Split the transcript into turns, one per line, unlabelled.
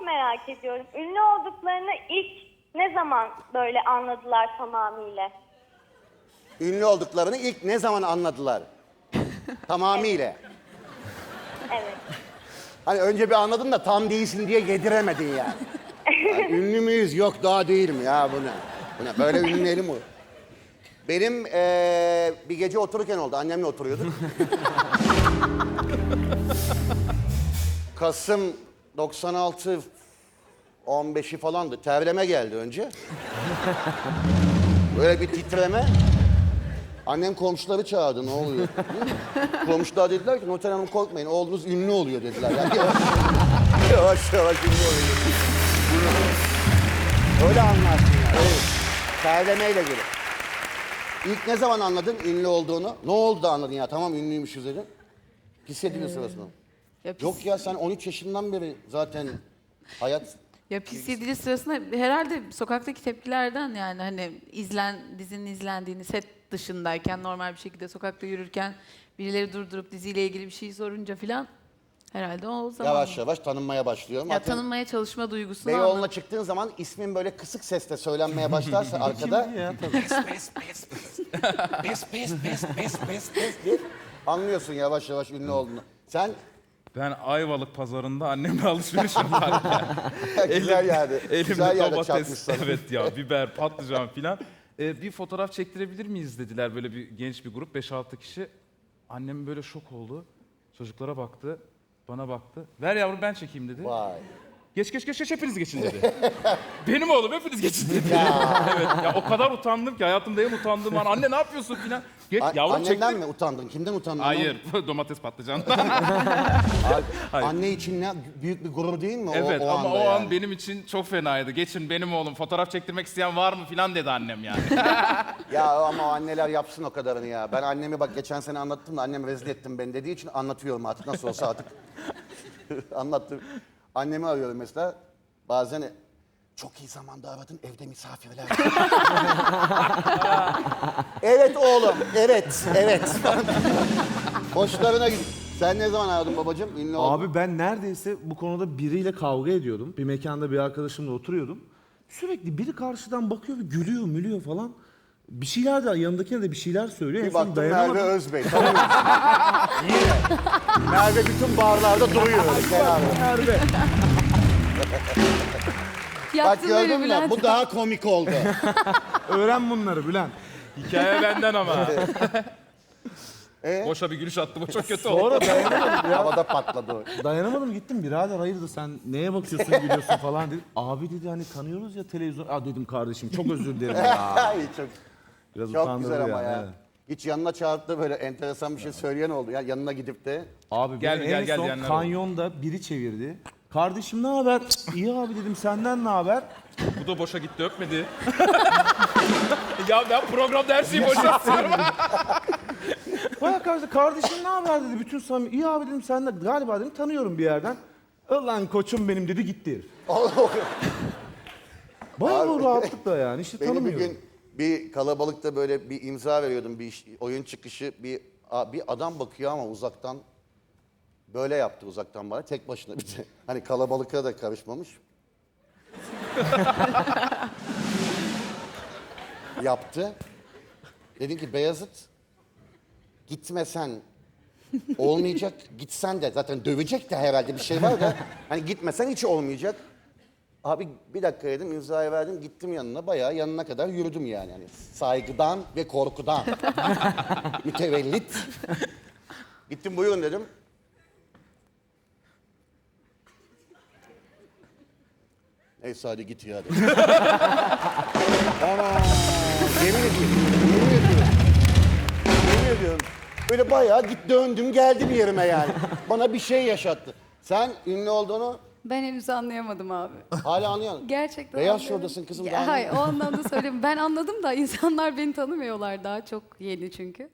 çok merak ediyorum. Ünlü olduklarını ilk ne zaman böyle anladılar tamamıyla?
Ünlü olduklarını ilk ne zaman anladılar? Tamamıyla.
Evet.
Hani önce bir anladın da tam değilsin diye yediremedin yani. Yani ünlü müyüz? Yok daha değilim ya bu ne? Bu ne? Böyle ünlülerim mi? Benim eee, bir gece otururken oldu. Annemle oturuyorduk. Kasım 96 15'i falandı. Terleme geldi önce. Böyle bir titreme. Annem komşuları çağırdı ne oluyor? Komşular dediler ki Nurten Hanım korkmayın oğlunuz ünlü oluyor dediler. Yani yavaş, yavaş yavaş ünlü oluyor. Öyle anlarsın ya. Öyle. Terlemeyle gelir. İlk ne zaman anladın ünlü olduğunu? Ne oldu da anladın ya tamam ünlüymüşüz dedin. Hissedildi sırasında.
Ya pis,
Yok ya sen 13 yaşından beri zaten hayat
ya pis yedili sırasında herhalde sokaktaki tepkilerden yani hani izlen dizinin izlendiğini set dışındayken normal bir şekilde sokakta yürürken birileri durdurup diziyle ilgili bir şey sorunca filan herhalde o zaman.
yavaş yavaş tanınmaya başlıyor.
Ya
Zaten
tanınmaya çalışma duygusunu
Beyoğlu'na
anladım.
çıktığın zaman ismin böyle kısık sesle söylenmeye başlarsa arkada
Ya tabii.
pes pes pes pes pes pes diye anlıyorsun yavaş yavaş ünlü olduğunu. Sen
Ben Ayvalık pazarında annemle alışveriş yaparken
güzel yerde,
elimde
güzel yerde
domates,
çarpmışsın.
evet ya biber, patlıcan filan. Ee, bir fotoğraf çektirebilir miyiz dediler böyle bir genç bir grup 5-6 kişi. Annem böyle şok oldu. Çocuklara baktı, bana baktı. Ver yavrum ben çekeyim dedi.
Vay.
Geç geç geç geç hepiniz geçin dedi. Benim oğlum hepiniz geçin dedi. evet ya o kadar utandım ki hayatımda en utandığım an. Anne ne yapıyorsun filan. Geç
A-
yavrum
annenden
çektim.
mi utandın? Kimden utandın?
Hayır domates patlıcan.
Abi, Anne için ne büyük bir gurur değil mi? o-
Evet
o,
ama
anda
o
yani?
an benim için çok fenaydı. Geçin benim oğlum fotoğraf çektirmek isteyen var mı filan dedi annem yani.
Ya ama o anneler yapsın o kadarını ya. Ben annemi bak geçen sene anlattım da annem rezil ettim ben dediği için anlatıyorum artık nasıl olsa artık. Anlattım. Annemi arıyorum mesela. Bazen çok iyi zamanda aradın evde misafirler. evet oğlum, evet, evet. Hoşlarına git. Sen ne zaman aradın babacığım? Ünlü oldun.
Abi ben neredeyse bu konuda biriyle kavga ediyordum. Bir mekanda bir arkadaşımla oturuyordum. Sürekli biri karşıdan bakıyor ve gülüyor, mülüyor falan. Bir şeyler de yanındakine de bir şeyler söylüyor. En
Bir
son
baktım
dayanamadım.
Merve Özbey. Yine. Merve bütün barlarda duruyor.
Merve.
Bak
Yaktın beni
gördün mü?
Bülent.
Bu daha komik oldu.
Öğren bunları Bülent.
Hikaye benden ama.
E?
Boşa bir gülüş attı bu çok kötü oldu.
Sonra dayanamadım ya.
Havada patladı. o.
Dayanamadım gittim birader hayırdır sen neye bakıyorsun gülüyorsun falan dedi. Abi dedi hani tanıyoruz ya televizyon. Aa dedim kardeşim çok özür dilerim ya.
Ay, çok
Biraz
çok
utandırdı
güzel ama
yani,
ya.
evet.
Hiç yanına çağırıp da böyle enteresan bir şey söyleyen oldu. Ya yanına gidip de
Abi
Gel,
beni
gel,
en
gel
son
diyenler oldu.
kanyonda biri çevirdi. Kardeşim ne haber? İyi abi dedim senden ne haber?
Bu da boşa gitti öpmedi. ya ben programda her şeyi boşa atıyorum.
Baya kardeşim, kardeşim ne haber dedi bütün samimi. İyi abi dedim senden galiba dedim tanıyorum bir yerden. Ulan koçum benim dedi gitti herif. Baya bu rahatlıkla yani işte
beni bir
tanımıyorum.
gün bir kalabalıkta böyle bir imza veriyordum bir iş- oyun çıkışı bir a- bir adam bakıyor ama uzaktan böyle yaptı uzaktan bana tek başına bir de. Hani kalabalıkla da karışmamış. yaptı. Dedim ki Beyazıt gitmesen olmayacak. Gitsen de zaten dövecek de herhalde bir şey var da. Hani gitmesen hiç olmayacak. Abi bir dakika dedim imzayı verdim gittim yanına bayağı yanına kadar yürüdüm yani. Hani saygıdan ve korkudan. Mütevellit. Gittim buyurun dedim. Neyse hadi git ya dedim. Ana yemin ediyorum. Yemin ediyorum. Yemin ediyorum. Böyle bayağı git döndüm geldim yerime yani. Bana bir şey yaşattı. Sen ünlü olduğunu
Ben henüz anlayamadım abi.
hala anlıyorsun.
Gerçekten
Beyaz
anlıyorum.
şoradasın kızım,
Ya,
daha
hayır o anlamda söyleyeyim. Ben anladım da insanlar beni tanımıyorlar daha çok yeni çünkü.